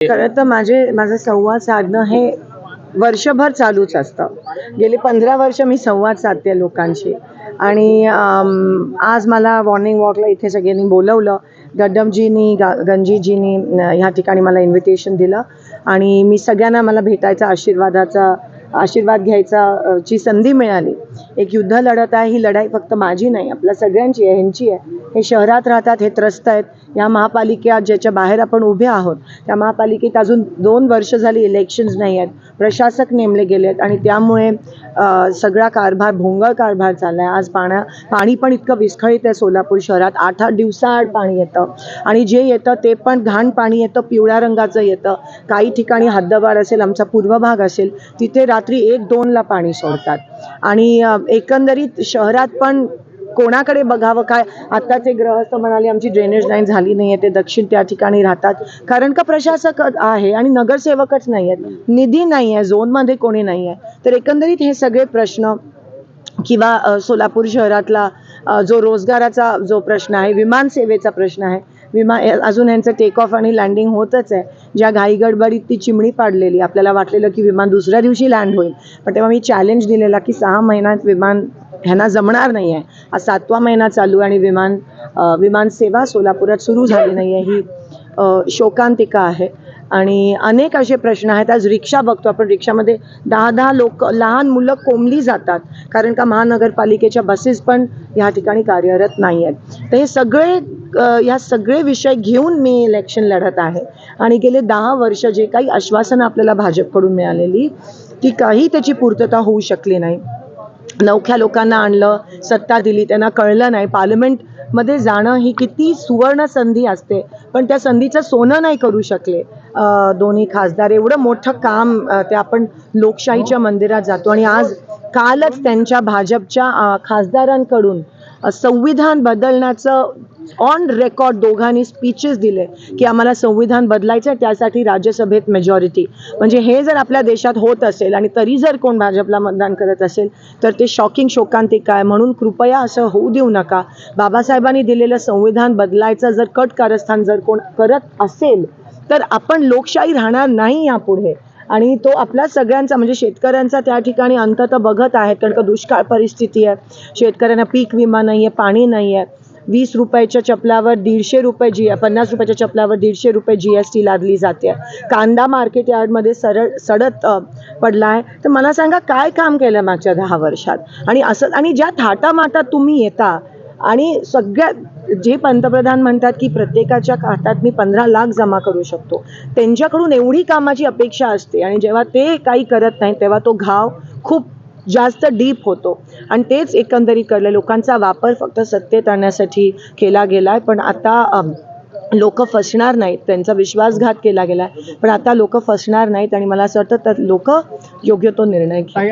खरं तर माझे माझं संवाद साधणं हे वर्षभर चालूच असतं. गेली पंधरा वर्ष मी संवाद साधते लोकांशी. आणि आज मला मॉर्निंग वॉकला इथे सगळ्यांनी बोलवलं. गड्डमजीनी गा गंजीजीनी ह्या ठिकाणी मला इन्व्हिटेशन दिलं. आणि मी सगळ्यांना मला भेटायचा आशीर्वादाचा आशीर्वाद घ्यायचा ची संधी मिळाली. एक युद्ध लढत आहे ही लढाई फक्त माझी नाही आपल्या सगळ्यांची आहे ह्यांची आहे. हे शहरात राहतात हे त्रस्त आहेत. या महापालिकेत ज्याच्या बाहेर आपण उभे आहोत त्या महापालिकेत अजून दोन वर्ष झाली इलेक्शन्स नाही आहेत. प्रशासक नेमले गेले आहेत आणि त्यामुळे सगळा कारभार भोंगळ कारभार चालला आहे आज पाण्या पाणी पण इतकं विस्कळीत आहे सोलापूर शहरात. आठ आठ दिवसाआड पाणी येतं. आणि जे येतं ते पण घाण पाणी येतं पिवळ्या रंगाचं येतं. काही ठिकाणी हद्दवार असेल आमचा पूर्व भाग असेल तिथे रात्री एक दोनला पाणी सोडतात. आणि एकंदरीत शहरात पण कोणाकडे बघावं काय? आत्ताचे ग्रहस्थ म्हणाले आमची ड्रेनेज लाईन झाली नाही आहे ते दक्षिण त्या ठिकाणी राहतात. कारण का प्रशासक आहे आणि नगरसेवकच नाही आहेत निधी नाही आहे झोनमध्ये कोणी नाही आहे तर एकंदरीत हे सगळे प्रश्न किंवा सोलापूर शहरातला जो रोजगाराचा जो प्रश्न आहे विमानसेवेचा प्रश्न आहे विमा अजून यांचं टेक ऑफ आणि लँडिंग होतच आहे. ज्या घाईगडबडीत ती चिमणी पाडलेली आपल्याला वाटलेलं की विमान दुसऱ्या दिवशी लँड होईल. पण तेव्हा मी चॅलेंज दिलेला की सहा महिन्यात विमान ह्यांना जमणार नाही आहे हा सातवा महिना चालू आणि विमान विमान विमानसेवा सोलापुरात सुरू झाली नाही आहे ही शोकांतिका आहे. आणि अनेक असे प्रश्न आहेत. आज रिक्षा बघतो आपण. रिक्षामध्ये दहा दहा लोक लहान मुलं कोंबली जातात. कारण का महानगरपालिकेच्या बसेस पण ह्या ठिकाणी कार्यरत नाही आहेत तर हे सगळे ह्या सगळे विषय घेऊन मी इलेक्शन लढत आहे. आणि गेले दहा वर्ष जे काही आश्वासनं आपल्याला भाजपकडून मिळालेली ती काही त्याची पूर्तता होऊ शकली नाही. नवख्या लोकांना आणलं सत्ता दिली त्यांना कळलं नाही. पार्लमेंटमध्ये जाणं ही किती सुवर्ण संधी असते पण त्या संधीचं सोनं नाही करू शकले. दोन्ही खासदार. एवढं मोठं काम ते आपण लोकशाहीच्या मंदिरात जातो. आणि आज कालच त्यांच्या भाजपच्या खासदारांकडून संविधान बदलण्याचं ऑन रेकॉर्ड दोघांनी स्पीचेस दिले की आम्हाला संविधान बदलायचं आहे त्यासाठी राज्यसभेत मेजॉरिटी म्हणजे हे जर आपल्या देशात होत असेल आणि तरी जर कोण भाजपला मतदान करत असेल तर ते शॉकिंग शोकांतिक आहे. म्हणून कृपया असं होऊ देऊ नका. बाबासाहेबांनी दिलेलं संविधान बदलायचं जर कट कारस्थान जर कोण करत असेल तर आपण लोकशाही राहणार नाही यापुढे. आणि तो आपला सगळ्यांचा म्हणजे शेतकऱ्यांचा त्या ठिकाणी अंत तर बघत आहेत कारण का दुष्काळ परिस्थिती आहे. शेतकऱ्यांना पीक विमा नाही आहे पाणी नाही आहे वीस रुपयाच्या चपलावर दीडशे रुपये जी पन्नास रुपयाच्या चपलावर दीडशे रुपये जी एस टी लादली जाते. कांदा मार्केट यार्डमध्ये सरळ सडत पडला आहे. तर मला सांगा काय काम केलं मागच्या दहा वर्षात? आणि असं आणि ज्या थाटामाटात तुम्ही येता आणि सगळ्यात जे पंतप्रधान म्हणतात की प्रत्येकाच्या खात्यात मी पंधरा लाख जमा करू शकतो त्यांच्याकडून एवढी कामाची अपेक्षा असते. आणि जेव्हा ते काही करत नाही तेव्हा तो घाव खूप जास्त डीप होतो. आणि तेच एकंदरीत कळलं लोकांचा वापर फक्त सत्तेत आणण्यासाठी केला गेला आहे पण आता लोक फसणार नाहीत. त्यांचा विश्वासघात केला गेला आहे पण आता लोक फसणार नाहीत आणि मला असं वाटतं तर लोक योग्य तो निर्णय घ्या